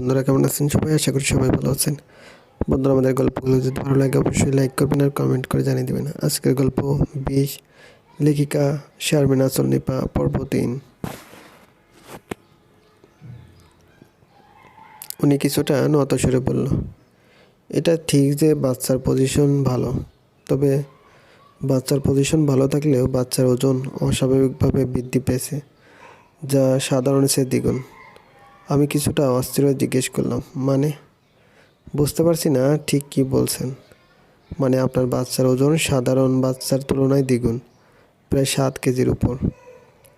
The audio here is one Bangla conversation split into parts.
বন্ধুরা কেমন আছেন? সবাই আশা করি সবাই ভালো আছেন। বন্ধুরা, আমাদের গল্পগুলো যদি ভালো লাগে, অবশ্যই লাইক করবেন আর কমেন্ট করে জানিয়ে দেবেন। আজকের গল্প বিষ লেখিকা শারমিনা সন্নিপা পর্ব তিন। উনি কিছুটা নত সুরে বলল, এটা ঠিক যে বাচ্চার পজিশন ভালো, তবে বাচ্চার পজিশন ভালো থাকলেও বাচ্চার ওজন অস্বাভাবিকভাবে বৃদ্ধি পেয়েছে, যা সাধারণ সে দ্বিগুণ। আমি কিছুটা অস্থির জিজ্ঞেস করলাম মানে? বুঝতে পারছি না, ঠিক কি বলছেন? মানে আপনার বাচ্চার ওজন সাধারণ বাচ্চার তুলনায় দ্বিগুণ, প্রায় সাত কেজির উপর,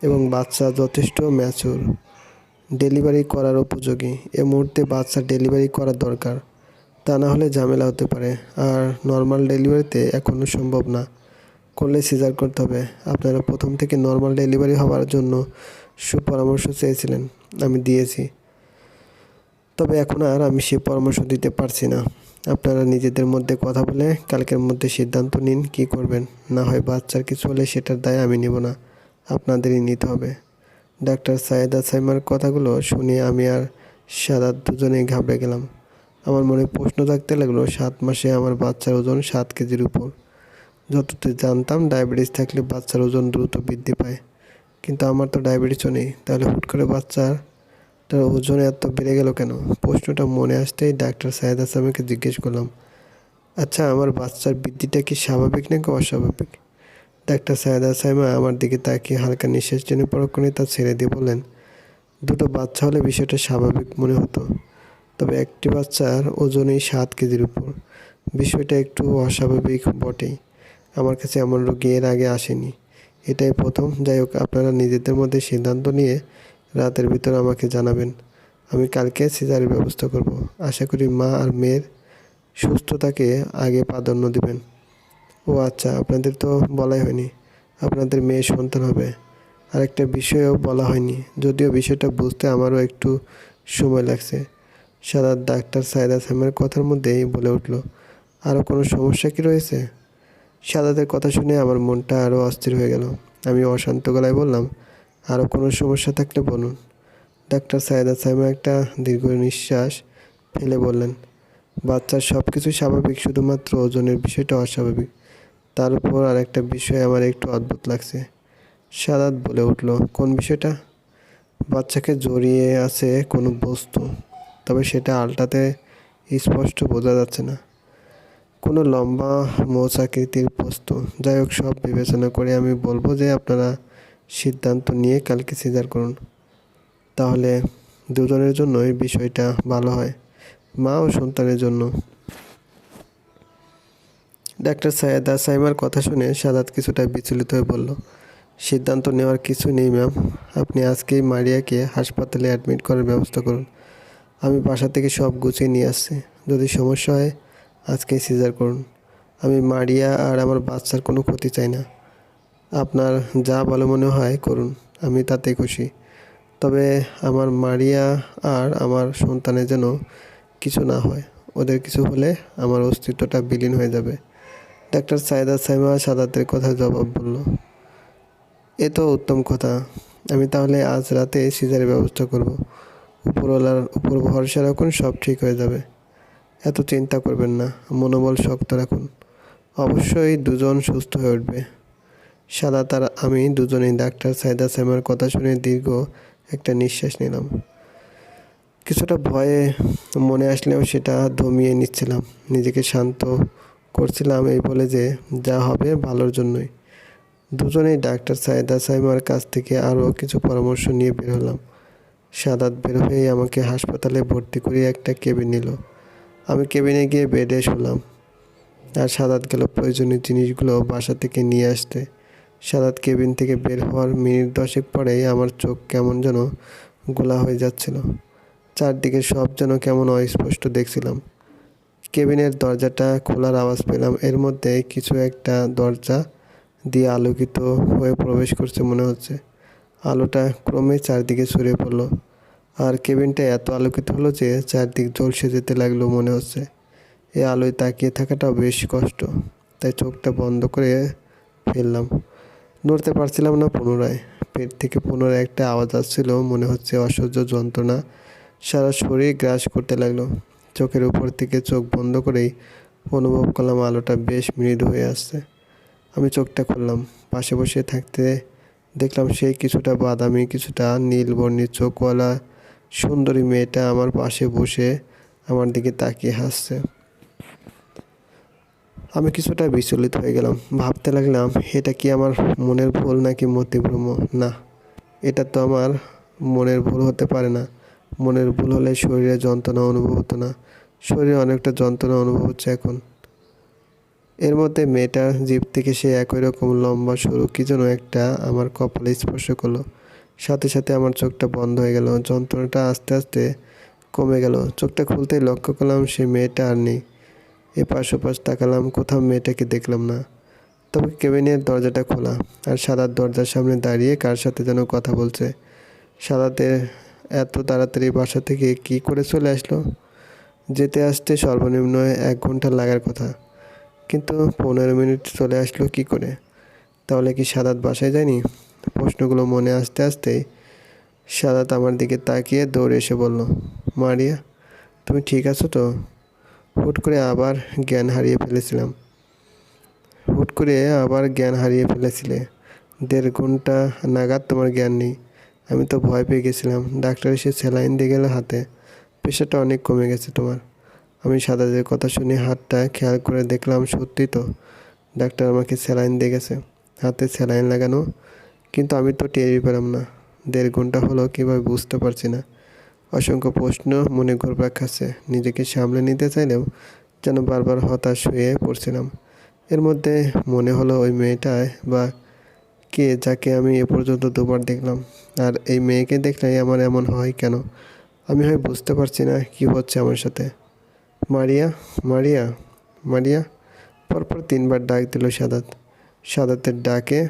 এবং বাচ্চা যথেষ্ট ম্যাচুর ডেলিভারি করার উপযোগী। এ মুহূর্তে বাচ্চা ডেলিভারি করা দরকার। তা না হলে ঝামেলা হতে পারে। আর নর্মাল ডেলিভারিতে এখনও সম্ভব না। করলে সিজার করতে হবে। আপনারা প্রথম থেকে নর্মাল ডেলিভারি হওয়ার জন্য সুপরামর্শ চেয়েছিলেন। আমি দিয়েছি। তবে এখন আর আমি সে পরামর্শ দিতে পারছি না। আপনারা নিজেদের মধ্যে কথা বলে কালকের মধ্যে সিদ্ধান্ত নিন কি করবেন। না হয় বাচ্চার কিছু হলে সেটার দায় আমি নেব না। আপনাদেরই নিতে হবে। ডাক্তার সায়েদা সাইমার কথাগুলো শুনে আমি আর সাদাত দুজনেই ঘাবড়ে গেলাম। আমার মনে প্রশ্ন থাকতে লাগল, সাত মাসে আমার বাচ্চার ওজন সাত কেজির উপর। যতটুকু জানতাম, ডায়াবেটিস থাকলে বাচ্চার ওজন দ্রুত বৃদ্ধি পায়। কিন্তু আমার তো ডায়াবেটিসও নেই। তাহলে হুট করে বাচ্চার তার ওজন এত বেড়ে গেল কেন? প্রশ্নটা মনে আসতেই ডাক্তার সায়েদ আসামিকে জিজ্ঞেস করলাম আচ্ছা আমার বাচ্চার বৃদ্ধিটা কি স্বাভাবিক নাকি অস্বাভাবিক? ডাক্তার সায়েদ আসাইমা আমার দিকে তাকিয়ে হালকা নিঃশ্বাস টেনে পরক্ষণে তা ছেড়ে দিয়ে বললেন, দুটো বাচ্চা হলে বিষয়টা স্বাভাবিক মনে হতো, তবে একটি বাচ্চার ওজনই সাত কেজির উপর। বিষয়টা একটু অস্বাভাবিক বটেই। আমার কাছে এমন রোগী এর আগে আসেনি। এটাই প্রথম। যাই হোক, আপনারা নিজেদের মধ্যে সিদ্ধান্ত নিয়ে রাতের ভিতর আমাকে জানাবেন। আমি কালকে সিজারের ব্যবস্থা করব। আশা করি মা আর মেয়ের সুস্থতাকে আগে প্রাধান্য দিবেন। ও আচ্ছা আপনাদের তো বলাই হয়নি। আপনাদের মেয়ে সন্তান হবে। আর একটা বিষয়ও বলা হয়নি। যদিও বিষয়টা বুঝতে আমারও একটু সময় লাগছে। সাদা ডাক্তার সাইদা সামের কথার মধ্যেই বলে উঠল আরও কোনো সমস্যা কি রয়েছে? সাদাদের কথা শুনে আমার মনটা আরও অস্থির হয়ে গেল। আমি অশান্ত গলায় বললাম আরও কোনো সমস্যা থাকলে বলুন। ডাক্তার সাইদা সাইমা একটা দীর্ঘ নিঃশ্বাস ফেলে বললেন, বাচ্চার সব কিছু স্বাভাবিক, শুধুমাত্র ওজনের বিষয়টা অস্বাভাবিক। তার উপর আর একটা বিষয় আমার একটু অদ্ভুত লাগছে। সাদাত বলে উঠল, কোন বিষয়টা? বাচ্চাকে জড়িয়ে আছে কোনো বস্তু, তবে সেটা আলটাতে স্পষ্ট বোঝা যাচ্ছে না। কোনো লম্বা মোচ আকৃতির বস্তু। যাই হোক, সব বিবেচনা করে আমি বলব যে আপনারা সিদ্ধান্ত নিয়ে কালকে সিজার করুন। তাহলে দুজনের জন্যই বিষয়টা ভালো হয়, মা ও সন্তানের জন্য। ডাক্তার সায়েদা সাইমার কথা শুনে সাদাত কিছুটা বিচলিত হয়ে বলল, সিদ্ধান্ত নেওয়ার কিছু নেই, ম্যাম। আপনি আজকেই মারিয়াকে হাসপাতালে অ্যাডমিট করার ব্যবস্থা করুন। আমি বাসা থেকে সব গুছিয়ে নিয়ে আসছি। যদি সমস্যা হয়, আজকেই সিজার করুন। আমি মারিয়া আর আমার বাচ্চার কোনো ক্ষতি চাই না। আপনার যা ভালো মনে হয় করুন, আমি তাতে খুশি। তবে আমার মারিয়া আর আমার সন্তানের যেন কিছু না হয়, ওদের কিছু হলে আমার অস্তিত্বটা বিলীন হয়ে যাবে। ডাক্তার সাইদা সাইমা সাদাতের কথা জবাব বলল, এ তো উত্তম কথা, আমি তাহলে আজ রাতে সিজারের ব্যবস্থা করব। উপরওয়ালার উপর ভরসা রাখুন, সব ঠিক হয়ে যাবে। এত চিন্তা করবেন না, মনোবল শক্ত রাখুন। অবশ্যই দুজন সুস্থ হয়ে উঠবে। সাদা তার আমি দুজনেই ডাক্তার সাইদা সাইমার কথা শুনে দীর্ঘ একটা নিঃশ্বাস নিলাম। কিছুটা ভয়ে মনে আসলেও সেটা দমিয়ে নিচ্ছিলাম। নিজেকে শান্ত করছিলাম এই বলে যে, যা হবে ভালোর জন্যই। দুজনেই ডাক্তার সাইদা সাইমার কাছ থেকে আরও কিছু পরামর্শ নিয়ে বের হলাম। সাদাত বের হয়েই আমাকে হাসপাতালে ভর্তি করিয়ে একটা কেবিন নিল। আমি কেবিনে গিয়ে বেডে শুলাম। আর সাদাত গেল প্রয়োজনীয় জিনিসগুলো বাসা থেকে নিয়ে আসতে। সাদাত কেবিন থেকে বের হওয়ার মিনিট দশেক পরেই আমার চোখ কেমন যেন গোলা হয়ে যাচ্ছিল। চারদিকে সব যেন কেমন অস্পষ্ট দেখছিলাম। কেবিনের দরজাটা খোলার আওয়াজ পেলাম। এর মধ্যে কিছু একটা দরজা দিয়ে আলোকিত হয়ে প্রবেশ করছে মনে হচ্ছে। আলোটা ক্রমে চারদিকে ছড়িয়ে পড়ল। আর কেবিনটা এত আলোকিত হলো যে চারদিক ঝলসে যেতে লাগল মনে হচ্ছে। এই আলোয় তাকিয়ে থাকাটাও বেশ কষ্ট। তাই চোখটা বন্ধ করে ফেললাম। নড়তে পারছিলাম না পুনরায়। পেট থেকে পুনরায় একটা আওয়াজ আসছিল, মনে হচ্ছে অসহ্য যন্ত্রণা। সারা শরীর গ্রাস করতে লাগল। চোখের উপর থেকে চোখ বন্ধ করেই অনুভব করলাম আলোটা বেশ মৃদু হয়ে আসছে। আমি চোখটা খুললাম। পাশে বসে থাকতে দেখলাম সেই কিছুটা বাদামি, কিছুটা নীল বর্ণের চোখওয়ালা সুন্দরী মেয়েটা আমার পাশে বসে আমার দিকে তাকিয়ে হাসছে। আমি কিছুটা বিচলিত হয়ে গেলাম। ভাবতে লাগলাম, এটা কি আমার মনের ভুল নাকি মতিভ্রম? না, এটা তো আমার মনের ভুল হতে পারে না। মনের ভুল হলে শরীরে যন্ত্রণা অনুভব হতো না। শরীরে অনেকটা যন্ত্রণা অনুভব হচ্ছে এখন। এর মধ্যে মেয়েটার জিভ থেকে সে একই রকম লম্বা, সরু কি যেন একটা আমার কপালে স্পর্শ করল। সাথে সাথে আমার চোখটা বন্ধ হয়ে গেল। যন্ত্রণাটা আস্তে আস্তে কমে গেল। চোখটা খুলতেই লক্ষ্য করলাম সে মেয়েটা আর নেই। এপাশ ওপাশ তাকালাম, কোথাও মেয়েটাকে দেখলাম না। তবে কেবিনের দরজাটা খোলা আর সাদার দরজার সামনে দাঁড়িয়ে কার সাথে যেন কথা বলছে। সাদাতে এত তাড়াতাড়ি বাসা থেকে কি করে চলে আসলো? যেতে আসতে সর্বনিম্ন এক ঘণ্টা লাগার কথা। কিন্তু পনেরো মিনিট চলে আসলো কি করে? তাহলে কি সাদাত বাসায় যায়নি? প্রশ্নগুলো মনে আসতে আসতেই সাদাত আমার দিকে তাকিয়ে দৌড়ে এসে বলল, মারিয়া, তুমি ঠিক আছো তো? হুট করে আবার জ্ঞান হারিয়ে ফেলেছিলাম। হুট করে আবার জ্ঞান হারিয়ে ফেলেছিলে। দেড় ঘণ্টা নাগাদ তোমার জ্ঞান নেই। আমি তো ভয় পেয়ে গেছিলাম। ডাক্তার এসে স্যালাইন দিয়ে গেল হাতে। প্রেশারটা অনেক কমে গেছে তোমার। আমি সাদাদের কথা শুনে হাতটা খেয়াল করে দেখলাম, সত্যি তো। ডাক্তার আমাকে স্যালাইন দিয়ে গেছে। হাতে স্যালাইন লাগানো। কিন্তু আমি তো টেরই পেলাম না। দেড় ঘণ্টা হলো কীভাবে বুঝতে পারছি না। অসংখ্য প্রশ্ন মনে ঘুরপাক খাচ্ছে। নিজেকে সামলে নিতে চাইলেও যেন বারবার হতাশ হয়ে পড়ছিলাম। এর মধ্যে মনে হলো ওই মেয়েটায় বা কে যাকে আমি এ পর্যন্ত দুবার দেখলাম। আর এই মেয়েকে দেখলেই আমার এমন হয় কেন? আমি হয় বুঝতে পারছি না কি হচ্ছে আমার সাথে। মারিয়া মারিয়া মারিয়া। পরপর তিনবার ডাক দিল সাদাত। সাদাতের ডাকে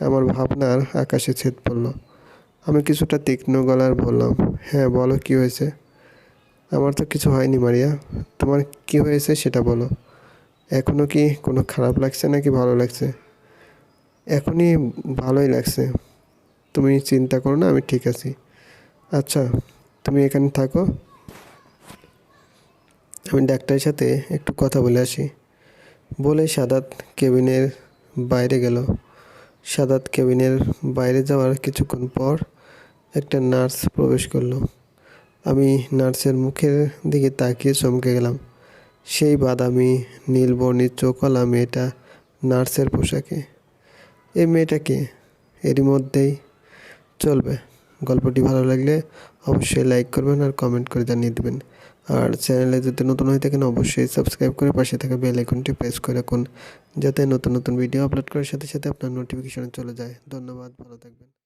আমার ভাবনার আকাশে ছেদ পড়ল। আমি কিছুটা তীক্ষ্ণ গলার বললাম হ্যাঁ বলো কি হয়েছে? আমার তো কিছু হয়নি, মারিয়া। তোমার কি হয়েছে সেটা বলো। এখনও কি কোনো খারাপ লাগছে নাকি ভালো লাগছে? এখনই ভালোই লাগছে। তুমি চিন্তা করো না, আমি ঠিক আছি। আচ্ছা তুমি এখানে থাকো। আমি ডাক্তারের সাথে একটু কথা বলে আসি। বলে সাদাত কেবিনের বাইরে গেল। সাদাত কেবিনের বাইরে যাওয়ার কিছুক্ষণ পর একটা নার্স প্রবেশ করল। আমি নার্সের মুখের দিকে তাকিয়ে চমকে গেলাম। সেই বাদামি নীলবর্ণীর চোখওয়ালা মেয়েটা নার্সের পোশাকে। এই মেয়েটাকে এরই মধ্যেই চলবে। গল্পটি ভালো লাগলে অবশ্যই লাইক করবেন আর কমেন্ট করে জানিয়ে দেবেন। আর চ্যানেলে যদি নতুন হয়ে থাকেন, অবশ্যই সাবস্ক্রাইব করে পাশে থাকা বেল আইকনটি প্রেস করে রাখুন, যাতে নতুন নতুন ভিডিও আপলোড করার সাথে সাথে আপনার নোটিফিকেশন চলে যায়। ধন্যবাদ, ভালো থাকবেন।